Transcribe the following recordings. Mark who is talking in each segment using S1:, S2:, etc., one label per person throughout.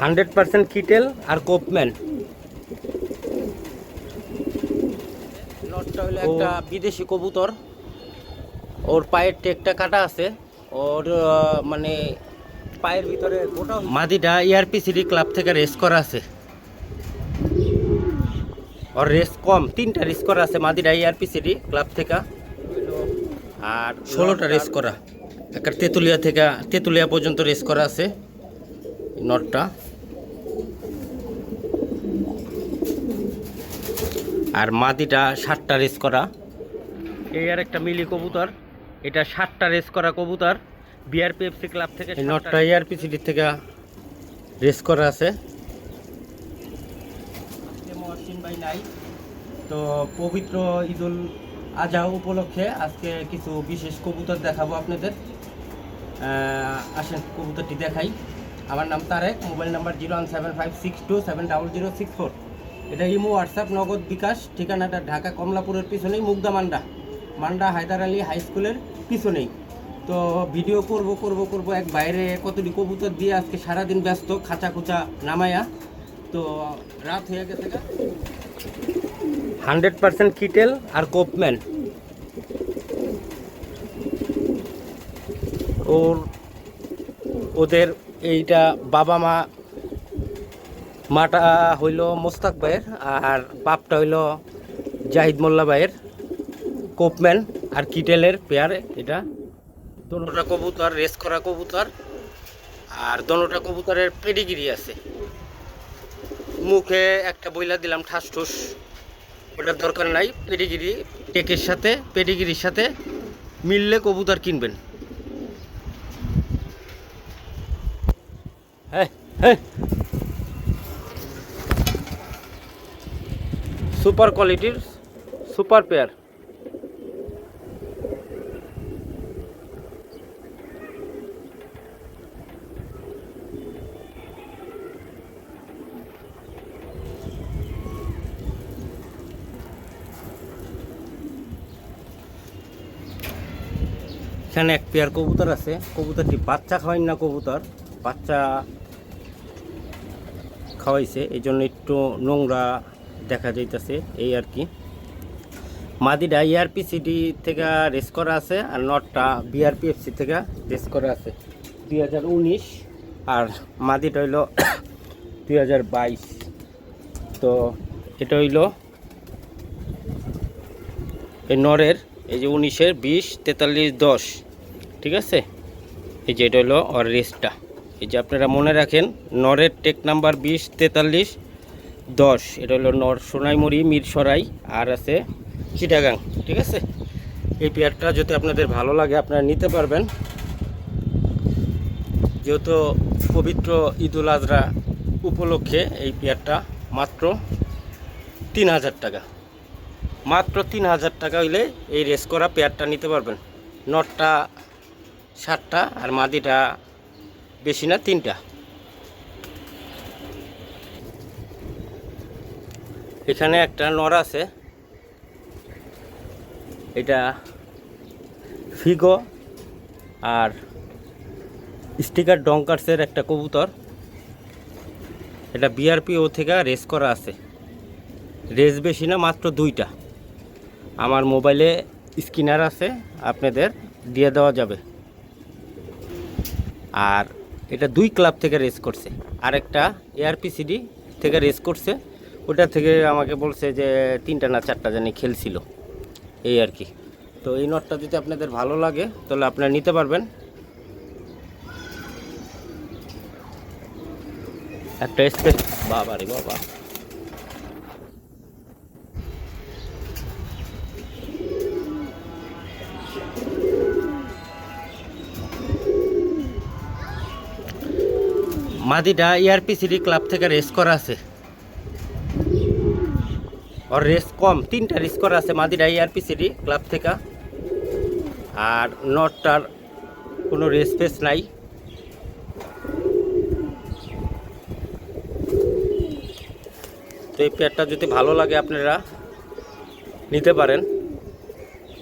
S1: Hundred percent কিটেল আর কোপম্যান। নটটা হলো একটা বিদেশি কবুতর। ওর পায়ের টেকটা কাটা আছে। ওর মানে পায়ের ভিতরে গোটা মাদিটা ইআরপি সিটি ক্লাব থেকে রেস করা আছে। ওর রেস কম তিনটা রেস করা আছে মাদিরা E ইআরপি সিটি ক্লাব থেকে। আর ষোলোটা রেস করা। একটা তেঁতুলিয়া থেকে তেঁতুলিয়া পর্যন্ত রেস করা আছে। নটটা। আর মাদিটা ষাটটা রেস করা। এই আর একটা মিলি কবুতর। এটা ষাটটা রেস করা কবুতর। বিআরপিএফসি ক্লাব থেকে নটটা এআরপি সিটির থেকে রেস করা আছে। মহসিন ভাই নাই। তো পবিত্র ঈদুল আজহা উপলক্ষে আজকে কিছু বিশেষ কবুতর দেখাবো আপনাদের। আসেন কবুতরটি দেখাই। আমার নাম Tarek mobile number zero one seven five six two seven double zero six four. এটা ইমো, হোয়াটসঅ্যাপ, নগদ বিকাশ, ঠিকানাটা ঢাকা কমলাপুরের পিছনেই, মুগদা মান্ডা। মান্ডা হায়দার আলী হাই স্কুলের পিছনেই। তো ভিডিও করব করব করব, এক বাইরে কতটি কবুতর দিয়ে আজকে সারাদিন ব্যস্ত, খাঁচা খুচা নামায়া। তো রাত হয়ে গেছে হান্ড্রেড পার্সেন্ট কিটেল আর কোপম্যান। ওর, ওদের এইটা বাবা মা মাটা হইল মোস্তাক ভাইয়ের আর বাপটা হইল জাহিদ মোল্লা ভাইয়ের কোপম্যান আর কিটেলের পেয়ার এটা। দোনোটা কবুতর রেস করা কবুতর আর দোনোটা কবুতরের পেডিগিরি আছে। মুখে একটা বইলা দিলাম ঠাস ঠুস ওটার দরকার নাই পেডিগিরি টেকের সাথে পেডিগিরির সাথে মিললে কবুতর কিনবেন। হ্যাঁ হ্যাঁ সুপার কোয়ালিটির সুপার পেয়ার। এখানে এক পেয়ার কবুতর আছে। কবুতরটি বাচ্চা খাওয়াই না কবুতর, বাচ্চা খাওয়াইছে। এই জন্য একটু নোংরা দেখা যাইতেছে, এই আর কি। মাদিটা ইআরপি সিটি থেকে রেস করা আছে আর নটটা বিআরপিএফসি থেকে রেস করা আছে। দুই হাজার উনিশ আর মাদিটা হইল দুই হাজার বাইশ। তো এটা হইল এই নরের, এই যে উনিশের বিশ, তেতাল্লিশ, দশ। ঠিক আছে? এই যে এটা হলো ওর রেসটা এই যে আপনারা মনে রাখেন, নরের টেক নাম্বার বিশ, তেতাল্লিশ দশ, এটা হলো নর সোনাইমুড়ি, মিরসরাই, আর আছে চিটাগাং, ঠিক আছে? এই পেয়ারটা যদি আপনাদের ভালো লাগে, আপনারা নিতে পারবেন। যেহেতু পবিত্র ঈদুল আজরা উপলক্ষে এই পেয়ারটা মাত্র তিন হাজার টাকা। মাত্র তিন হাজার টাকা হইলে এই রেস করা পেয়ারটা নিতে পারবেন। নটটা সাতটা আর মাদিটা বেশি না, তিনটা। এখানে একটা নর আছে। এটা ফিগো আর স্টিকার ডঙ্কার্সের একটা কবুতর। এটা বিআরপিও থেকে রেস করা আছে। রেস বেশি না, মাত্র দুইটা। আমার মোবাইলে স্ক্যানার আছে, আপনাদের দিয়ে দেওয়া যাবে। আর এটা দুই ক্লাব থেকে রেস করছে। আর আরেকটা এআরপিসিডি থেকে রেস করছে। ওটা থেকে আমাকে বলছে যে তিনটা না চারটা জানি খেলছিল। এই আর কি। তো এই নটটা যদি আপনাদের ভালো লাগে, তাহলে আপনারা নিতে পারবেন। একটা স্পেস বাবা। রে বাবা মাদিটা ইআরপি সিটি ক্লাব থেকে রেস করা আছে। ওর রেস কম, তিনটা রেস করা আছে মাদিরা আর পিসিডি ক্লাব থেকে। আর নটটার কোনো রেস ফেস নাই। তো এই পেয়ারটা যদি ভালো লাগে আপনারা নিতে পারেন।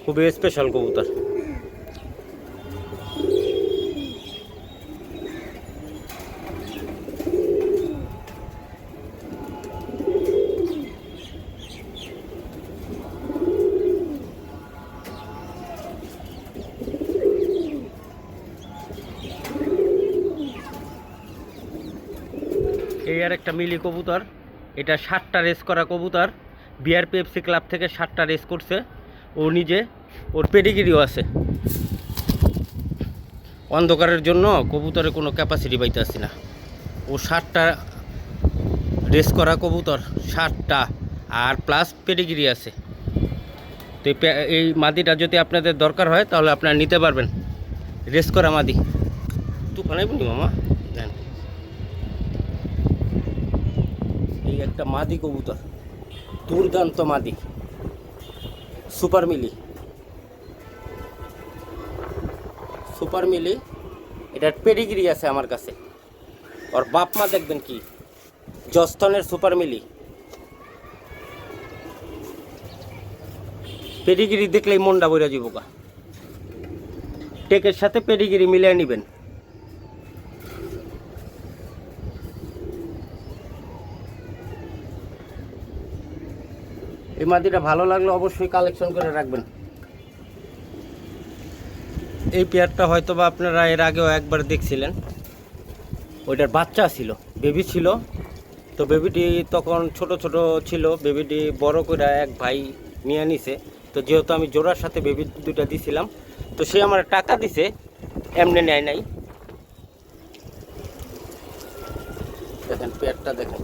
S1: খুবই স্পেশাল কবুতর। একটা মিলি কবুতর। এটা সাতটা রেস করা কবুতর। বিআরপিএফসি ক্লাব থেকে সাতটা রেস করছে। ও নিজে, ওর পেডিগিরিও আছে। অন্ধকারের জন্য কবুতরের কোনো ক্যাপাসিটি পাইতে আসি না। ও ষাটটা রেস করা কবুতর ষাটটা আর প্লাস পেডিগিরি আছে। তো এই মাদিটা যদি আপনাদের দরকার হয়, তাহলে আপনারা নিতে পারবেন। রেস করা মাদি। তুফান আইবনি মামা। একটা মাদি কবুতর, দুর্দান্ত মাদি, সুপার মিলি। সুপার মিলি, এটার পেডিগ্রি আছে আমার কাছে। ওর বাপ মা দেখবেন কি? জস্তনের সুপার মিলি। পেডিগিরি দেখলেই মনটা বইরা জীবকা টেকের সাথে পেডিগিরি মিলিয়ে নেবেন। এই মাটিটা ভালো লাগলে অবশ্যই কালেকশন করে রাখবেন। এই পেয়ারটা হয়তো বা আপনারা এর আগেও একবার দেখছিলেন। ওইটার বাচ্চা ছিল বেবি ছিল। তো বেবিটি তখন ছোট ছোট ছিল বেবিটি বড় করে এক ভাই নিয়ে নিছে। তো যেহেতু আমি জোড়ার সাথে বেবি দুইটা দিছিলাম, তো সে আমার টাকা দিছে, এমনি নেয় নাই। দেখেন, পেয়ারটা দেখেন।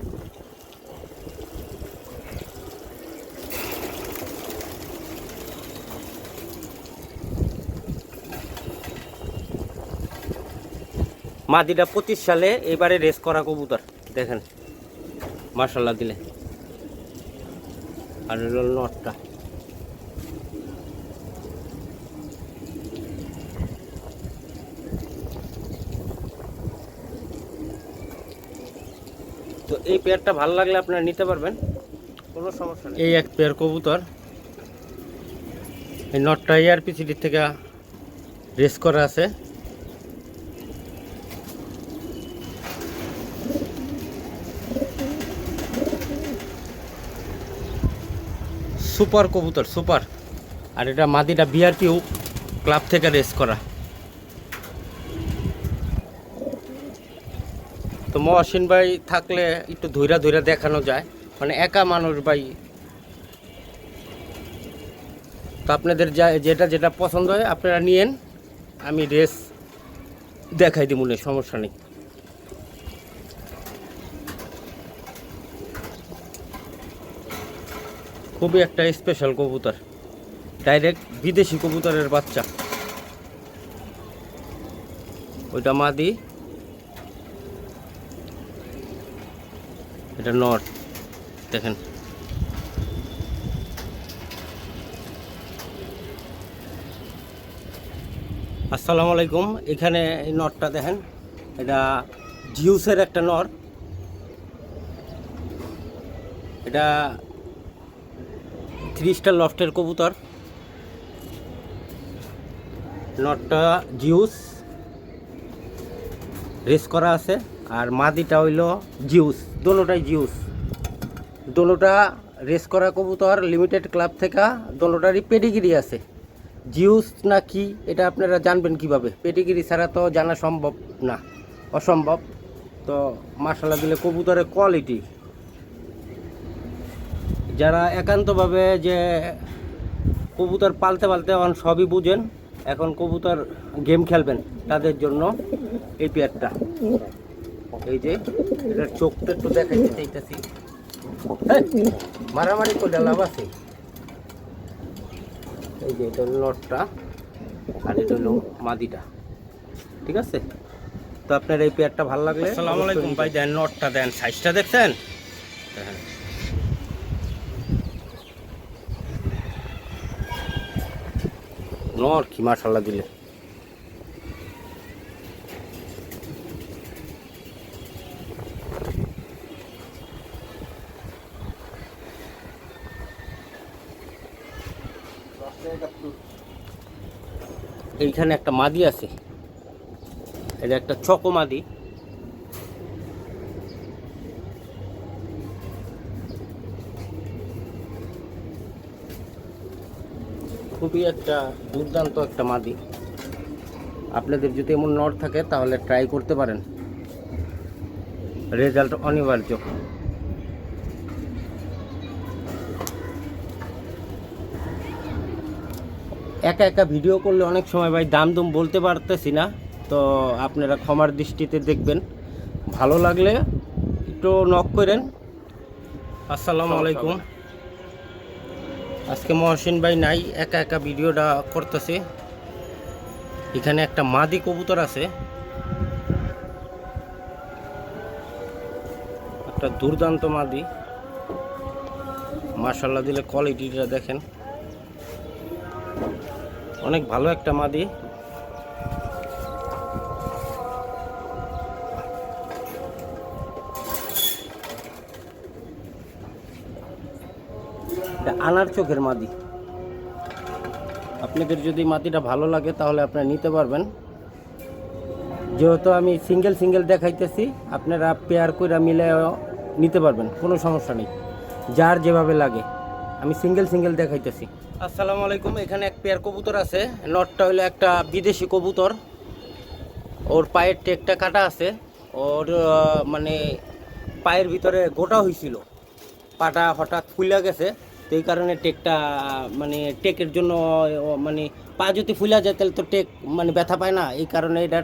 S1: মাদিটা পঁচিশ সালে এবারে রেস করা কবুতর, দেখেন। মার্শাল্লাহ দিলে। আর নটটা। তো এই পেয়ারটা ভালো লাগলে আপনারা নিতে পারবেন। কোনো সমস্যা নেই। এই এক পেয়ার কবুতর। এই নটটা এআরপিসিডির থেকে রেস করা আছে। সুপার কবুতর, সুপার। আর এটা মাদিটা বিআরপিও ক্লাব থেকে রেস করা। তো মহসিন ভাই থাকলে একটু ধৈরা ধৈরা দেখানো যায়। মানে একা মানুষ ভাই। তো আপনাদের যা, যেটা যেটা পছন্দ হয় আপনারা নিয়েন। আমি রেস দেখাই দিই মনে সমস্যা নেই। খুবই একটা স্পেশাল কবুতর। ডাইরেক্ট বিদেশি কবুতরের বাচ্চা। ওইটা মাদি। এটা নর। দেখেন। আসসালামু আলাইকুম। এখানে এই নটটা দেখেন। এটা জিউসের একটা নর। এটা থ্রি স্টার লফটের কবুতর। নটটা জিউস। রেস করা আছে। আর মাদিটা হইল জিউস। দোনোটাই জিউস। দোনোটা রেস করা কবুতর লিমিটেড ক্লাব থেকে, দোনোটারই পেডিগিরি আছে। জিউস না কি, এটা আপনারা জানবেন কীভাবে। পেডিগিরি ছাড়া তো জানা সম্ভব না। অসম্ভব। তো মার্শাল্লাহ দিলে কবুতরের কোয়ালিটি যারা একান্তভাবে যে কবুতর পালতে পালতে এখন সবই বুঝেন এখন কবুতর গেম খেলবেন তাদের জন্য এই পেয়ারটা। এই যে এটার চোখটা একটু দেখাইতে চাইতেছি। মারামারি করলে লাভ আছে। এই যে এটা লটটা আর এটা হলো মাদিটা। ঠিক আছে? তো আপনার এই পেয়ারটা ভালো লাগলে আসসালামু আলাইকুম ভাই দেন নটটা দেন সাইজটা দেখছেন? দেখেন নর কি মাশাল্লাহ দিলে। এইখানে একটা মাদি আছে। এটা একটা চকো মাদি। খুবই একটা দুর্দান্ত একটা মাদি। আপনাদের যদি এমন নট থাকে, তাহলে ট্রাই করতে পারেন। রেজাল্ট অনিবার্য। একা একা ভিডিও করলে অনেক সময় ভাই দাম দুম বলতে পারতেছি না, তো আপনারা ক্ষমার দৃষ্টিতে দেখবেন। ভালো লাগলে একটু নক করেন। আসসালামু আলাইকুম। আজকে মহসিন ভাই নাই, একা একা ভিডিওটা করতেছে। এখানে একটা মাদি কবুতর আছে। একটা দুর্দান্ত মাদি। মার্শাল্লাহ দিলে কোয়ালিটিটা দেখেন। অনেক ভালো একটা মাদি। চোখের মাদি। আপনাদের যদি মাটিটা ভালো লাগে তাহলে আপনারা নিতে পারবেন। যেহেতু আমি সিঙ্গেল সিঙ্গেল দেখাইতেছি আপনারা পেয়ার করে মিলে নিতে পারবেন কোনো সমস্যা নেই। যার যেভাবে লাগে। আমি সিঙ্গেল সিঙ্গেল দেখাইতেছি। আসসালামু আলাইকুম এখানে এক পেয়ার কবুতর আছে। নটটা হলো একটা বিদেশি কবুতর। ওর পায়ের টেকটা কাটা আছে। ওর মানে পায়ের ভিতরে গোটা হয়েছিল পাটা হঠাৎ ফুলে গেছে। তো এই কারণে টেকটা মানে টেকের জন্য মানে পা যদি ফুলা যায় তাহলে তো টেক মানে ব্যথা পায় না। এই কারণে এটা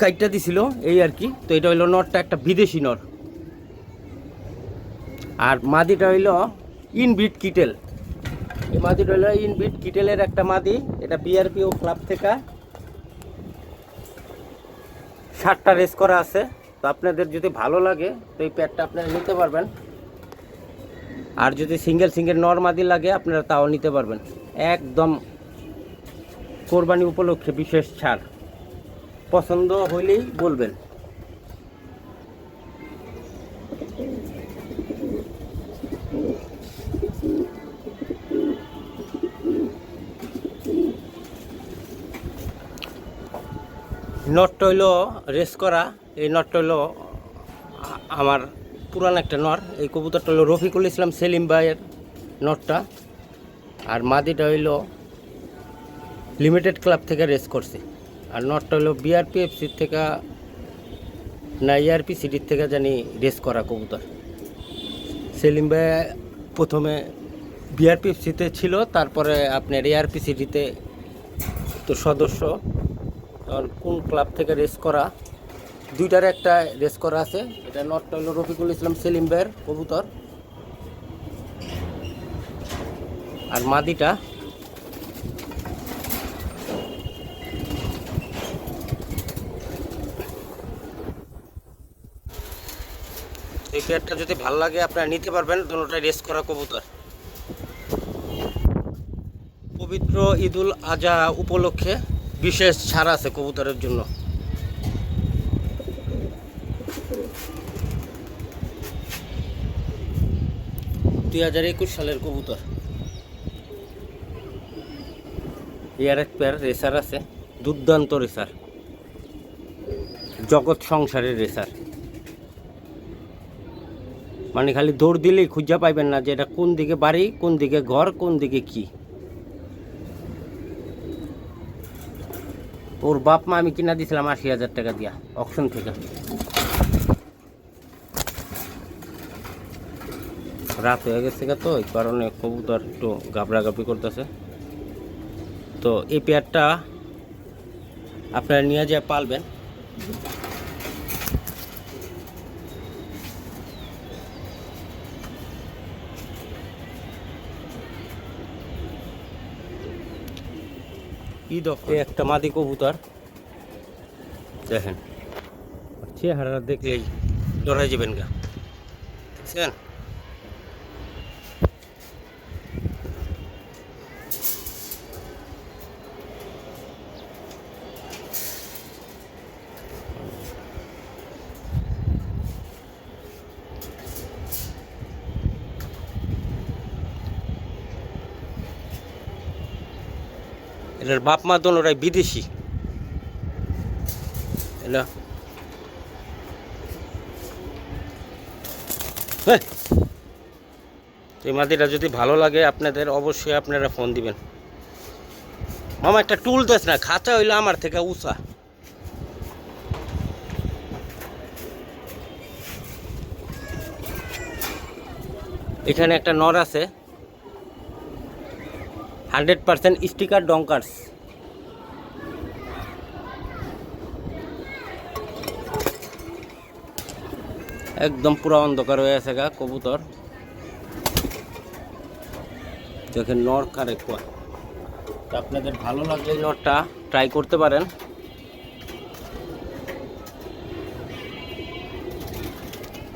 S1: কাইটটা দিছিল, এই আর কি। তো এটা হইল নটটা একটা বিদেশি নট। আর মাদিটা হইল ইনবিট কিটেল। এই মাদিটা হইল ইনবিট কিটেলের একটা মাদি। এটা বিআরপিও ক্লাব থেকে ষাটটা রেস করা আছে। তো আপনাদের যদি ভালো লাগে, তো এই প্যাডটা আপনারা নিতে পারবেন। আর যদি সিঙ্গেল সিঙ্গেল নর্মাদি লাগে, আপনারা তাও নিতে পারবেন। একদম কোরবানি উপলক্ষে বিশেষ ছাড়। পছন্দ হইলেই বলবেন। নট হইল রেস করা। এই নট হইল আমার পুরান একটা নর, এই কবুতরটা হলো রফিকুল ইসলাম সেলিম ভাইয়ের নটটা আর মাদিটা হইল লিমিটেড ক্লাব থেকে রেস করছে। আর নটটা হলো বিআরপিএফসির থেকে, না ইআরপি সিটির থেকে জানি রেস করা কবুতর। সেলিম ভাই প্রথমে বিআরপিএফসিতে ছিল, তারপরে আপনার এআরপি সিটিতে তো সদস্য। কোন ক্লাব থেকে রেস করা? দুইটার একটা রেস করা আছে। এটা নটটা হলো রফিকুল ইসলাম, সেলিম ভাইয়ের কবুতর। আর মাদিটা। এই পেয়ারটা যদি ভালো লাগে, আপনারা নিতে পারবেন। দুটোটাই রেস করা কবুতর। পবিত্র ঈদুল আজহা উপলক্ষে বিশেষ ছাড় আছে কবুতরের জন্য। দুই হাজার একুশ সালের কবুতর। এর এক পেয়ার রেসার আছে, দুর্দান্ত রেসার জগৎ সংসারের রেসার মানে খালি দৌড় দিলেই খুঁজা পাইবেন না যে এটা কোন দিকে বাড়ি, কোন দিকে ঘর, কোন দিকে কি। ওর বাপ মা আমি কিনা দিয়েছিলাম আশি হাজার টাকা দিয়া অকশন থেকে। রাত হয়ে গেছে গা তো এই কারণে কবুতর একটু গাবড়াগাবড়ি করতেছে। তো এই পেয়ারটা আপনারা নিয়ে যায় পালবেন। ঈদ একটা মাদি কবুতর। দেখেন। চেহারা দেখলেই ডরাই যাবেন গা। দেখছেন? এর বাপ মা দোনোটাই বিদেশি। হ্যালো হ্যাঁ এই মাদিটা যদি ভালো লাগে আপনাদের, অবশ্যই আপনারা ফোন দিবেন। মামা, একটা টুল দেশ না, খাঁচা হইল আমার থেকে উঁচা। এখানে একটা নর আছে। হান্ড্রেড পার্সেন্ট স্টিকার ডঙ্কার্স একদম পুরো অন্ধকার হয়ে আছে গা, কবুতর। দেখেন নর কারে কয় আপনাদের ভালো লাগলে নরটা ট্রাই করতে পারেন।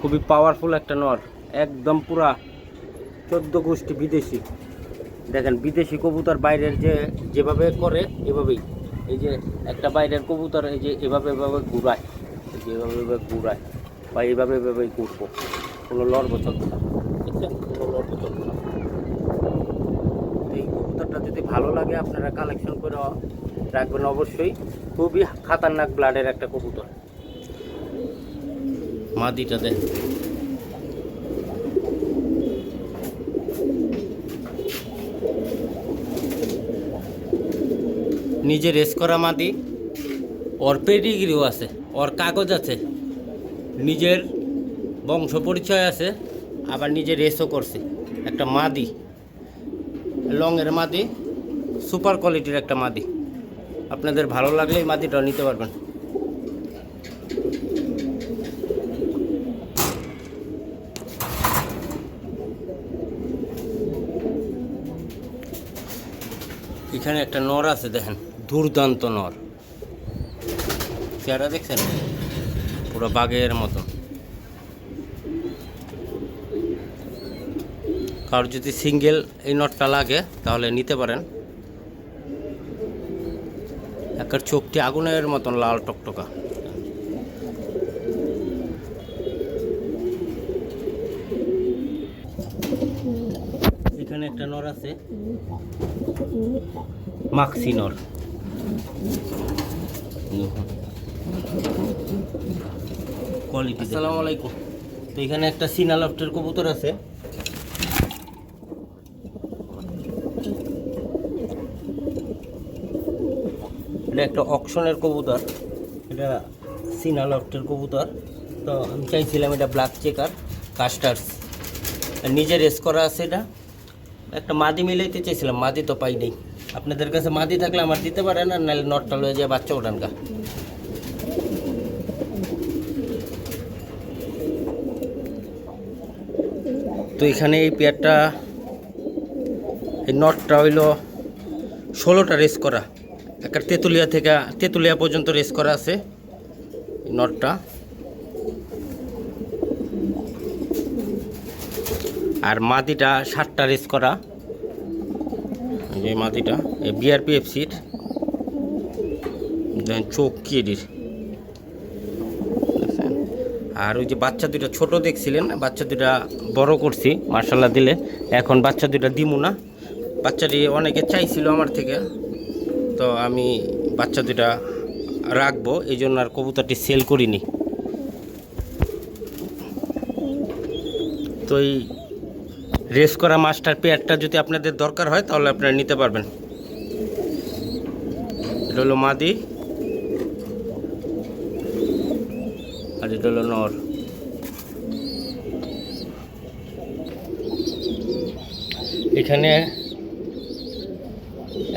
S1: খুবই পাওয়ারফুল একটা নর। একদম পুরা চোদ্দ গোষ্ঠী বিদেশি। দেখেন বিদেশি কবুতর বাইরের যে যেভাবে করে এভাবেই। এই যে একটা বাইরের কবুতর এই যে এভাবে এভাবে ঘুরায় এই যে এভাবে এভাবে ঘুরায় বা এইভাবে এভাবেই ঘুরবো। কোনো লড়বো চলবে না। দেখছেন কোনো লড়বো চলবে না। এই কবুতরটা যদি ভালো লাগে আপনারা কালেকশন করে রাখবেন অবশ্যই। খুবই খাতারনাক ব্লাডের একটা কবুতর। মাদিটা দেন নিজে রেস করা মাদি ওর পেডিগ্রিও আছে, ওর কাগজ আছে, নিজের বংশ পরিচয় আছে, আবার নিজে রেসও করছে, একটা মাদি লংয়ের মাদি সুপার কোয়ালিটির একটা মাদি। আপনাদের ভালো লাগলে এই মাদিটাও নিতে পারবেন। এখানে একটা নর আছে, দেখেন। দুর্দান্ত নর। চেহারা দেখছেন? পুরো বাঘের মতন কারোর যদি সিঙ্গেল এই নটটা লাগে, তাহলে নিতে পারেন। একটা চোখটি আগুনের মতন লাল টকটকা। এখানে একটা নর আছে। মাক্সি নর। কোয়ালিটি আসসালামু আলাইকুম। তো এখানে একটা সিনা লফটের কবুতর আছে। এটা একটা অকশনের কবুতর। এটা সিনা লফটের কবুতর। তো আমি চাইছিলাম এটা ব্ল্যাক চেকার কাস্টার্স। নিজে রেস করা আছে এটা। একটা মাদি মিলাইতে চাইছিলাম মাদি তো পাই নেই। আপনাদের কাছে মাদি থাকলে আমার দিতে পারেন আর নাহলে নটটা লয়ে যায় বাচ্চা ওঠান তো এখানে এই পেয়ারটা, এই নটটা হইল ষোলোটা রেস করা। একটা তেঁতুলিয়া থেকে, তেঁতুলিয়া পর্যন্ত রেস করা আছে নটটা। আর মাদিটা সাতটা রেস করা। এই মাদিটা, এই বিআরপি এফসির চোখ কি এটির? আর ওই যে বাচ্চা দুটা ছোট দেখছিলেন, বাচ্চা দুটা বড় করছি মার্শাল্লাহ দিলে। এখন বাচ্চা দুটা দিমু না। বাচ্চাটি অনেকে চাইছিল আমার থেকে, তো আমি বাচ্চা দুটা রাখব এই জন্য আর কবুতরটি সেল করিনি। তো এই রেস করা মাস্টার পেয়ারটা যদি আপনাদের দরকার হয়, তাহলে আপনারা নিতে পারবেন। এটা হলো মাদি। এটা হলো নর। এখানে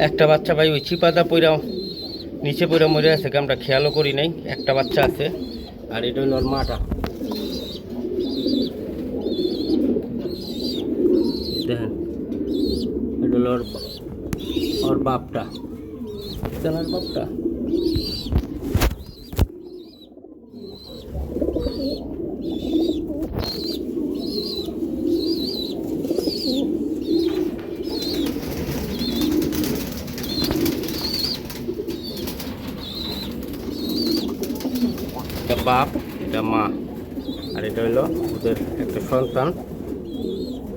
S1: একটা বাচ্চা ভাই ওই চিপাদা পইরাও নিচে পইরা মরে আছে আমরা খেয়ালও করি নাই, একটা বাচ্চা আছে, আর এটা হলো মাটা। দেখেন, এটা হলো ওর বাপটা। বাপটা এটা বাপ এটা মা ওদের একটা সন্তান।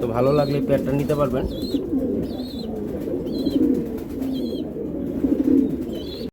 S1: তো ভালো লাগলে পেয়ারটা নিতে পারবেন।